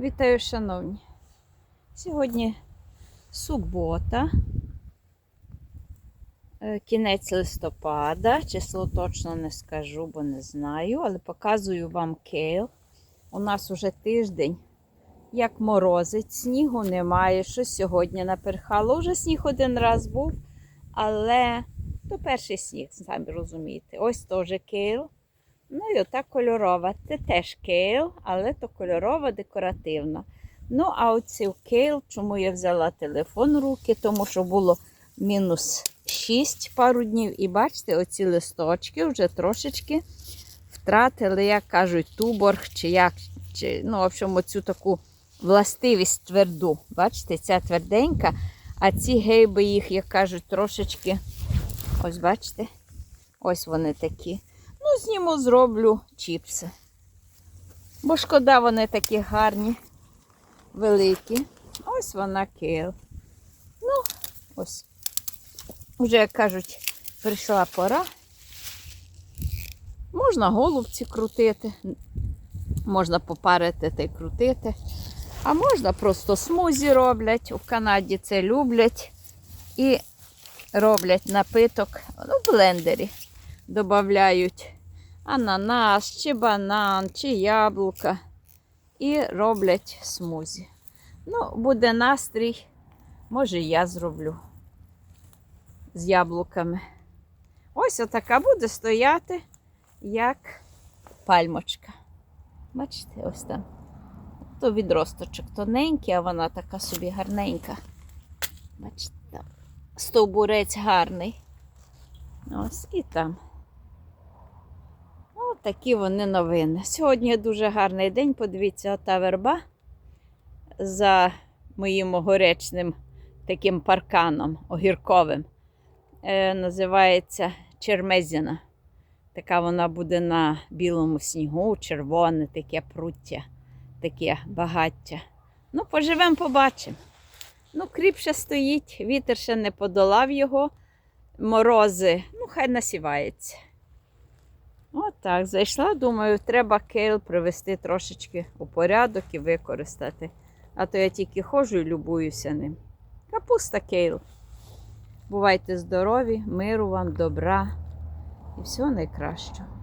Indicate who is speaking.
Speaker 1: Вітаю, шановні. Сьогодні субота, е, кінець листопада. Число точно не скажу, бо не знаю, але показую вам кейл. У нас уже тиждень, як морозить, снігу немає. Що сьогодні наперхало. Вже сніг один раз був, але то перший сніг, самі розумієте. Ось теж кейл. Ну і ота кольорова. Це теж кейл, але то кольорова, декоративна. Ну, а оцю кейл, чому я взяла телефон в руки, тому що було мінус 6 пару днів. І бачите, оці листочки вже трошечки втратили, як кажуть, туборг, чи як, чи, ну, в общем, оцю таку властивість тверду. Бачите, ця тверденька, а ці гейби їх, як кажуть, трошечки. Ось бачите? Ось вони такі. Зніму, зроблю чіпси. Бо шкода, вони такі гарні, великі. Ось вона кил. Ну, ось. Вже, як кажуть, прийшла пора. Можна голубці крутити, можна попарити та й крутити. А можна просто смузі роблять. У Канаді це люблять. І роблять напиток ну, в блендері додають ананас, чи банан, чи яблука. І роблять смузі. Ну, буде настрій, може я зроблю з яблуками. Ось отака буде стояти, як пальмочка. Бачите, ось там. То відросточок тоненький, а вона така собі гарненька. Бачите, там стовбурець гарний. Ось і там. Такі вони новини. Сьогодні дуже гарний день. Подивіться, ота верба за моїм огоречним таким парканом огірковим. Е, називається Чермезіна. Така вона буде на білому снігу, червоне, таке пруття, таке багаття. Ну, поживемо, побачимо. Ну, кріп ще стоїть, вітер ще не подолав його, морози, ну, хай насівається. От так, зайшла, думаю, треба кейл привести трошечки у порядок і використати. А то я тільки ходжу і любуюся ним. Капуста кейл. Бувайте здорові, миру вам, добра і всього найкращого.